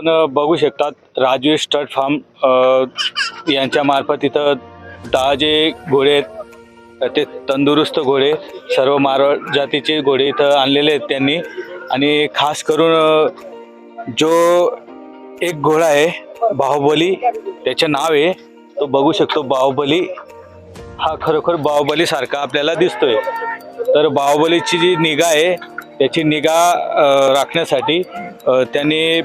आपण बघू शकतात राजू स्टड फार्म यांच्या मार्फत इथं दहा जे घोडे आहेत ते तंदुरुस्त घोडे सर्व मारवाड जातीचे घोडे इथं आणलेले आहेत त्यांनी. आणि खास करून जो एक घोडा आहे बाहुबली त्याचे नाव आहे तो बघू शकतो बाहुबली. हा खरोखर बाहुबलीसारखा आपल्याला दिसतोय. तर बाहुबलीची जी निगा आहे त्याची निगा राखण्यासाठी त्यांनी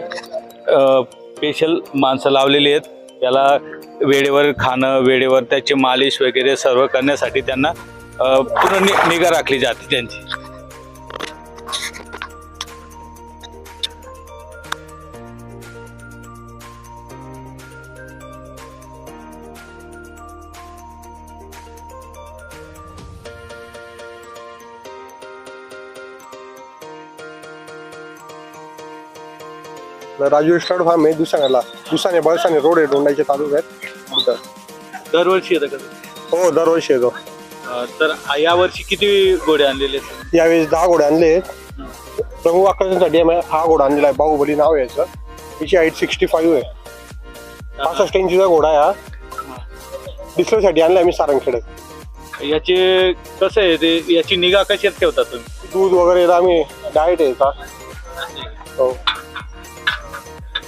स्पेशल माणसं लावलेली आहेत. त्याला वेळेवर खाणं वेळेवर त्याची मालिश वगैरे सर्व करण्यासाठी त्यांना पूर्ण नि निगा राखली जाते त्यांची. राजू स्टार्ट फार्म आहे दुसाण्याला दुसाने बळसाने रोड आहे दोंडाचे तालुक आहेत. तिथं. दरवर्षी येतं का? हो दरवर्षी येतो. अ, तर यावर्षी किती घोडे आणलेले आहेत? यावेळेस दहा घोडे आणले आहेत. प्रमुख आकर्षणासाठी आम्ही हा घोडा आणलेला आहे. बाहुबली नाव आहे याचं. याची हाईट सिक्स्टी फाईव्ह आहे. पासष्ट इंचीचा घोडा आहे हा. डिस्प्लेसाठी आणला आम्ही सारंगखेड्यात याचे कसं आहे ते? याची निगा कशी ठेवता तुम्ही? दूध वगैरे आम्ही डाएट आहे याचा हो.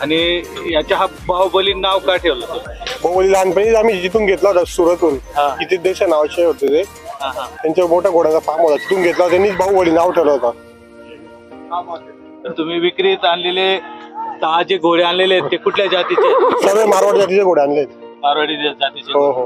आणि याच्या हा बाहुबली नाव का ठेवलं? बाहुबली लहानपणी आम्ही जिथून घेतला होता सुरतहून हा. किती देश नावाचे होते ते हा, हा. त्यांच्या मोठ्या घोड्याचा फार्म होता तिथून घेतला होता त्यांनीच बाहुबली नाव ठेवलं होतं तर तुम्ही विक्रीत आणलेले दहा जे घोडे आणलेले आहेत ते कुठल्या जातीचे आहेत? सर्व मारवाड जातीचे घोडे आणले मारवाडी जातीचे हो हो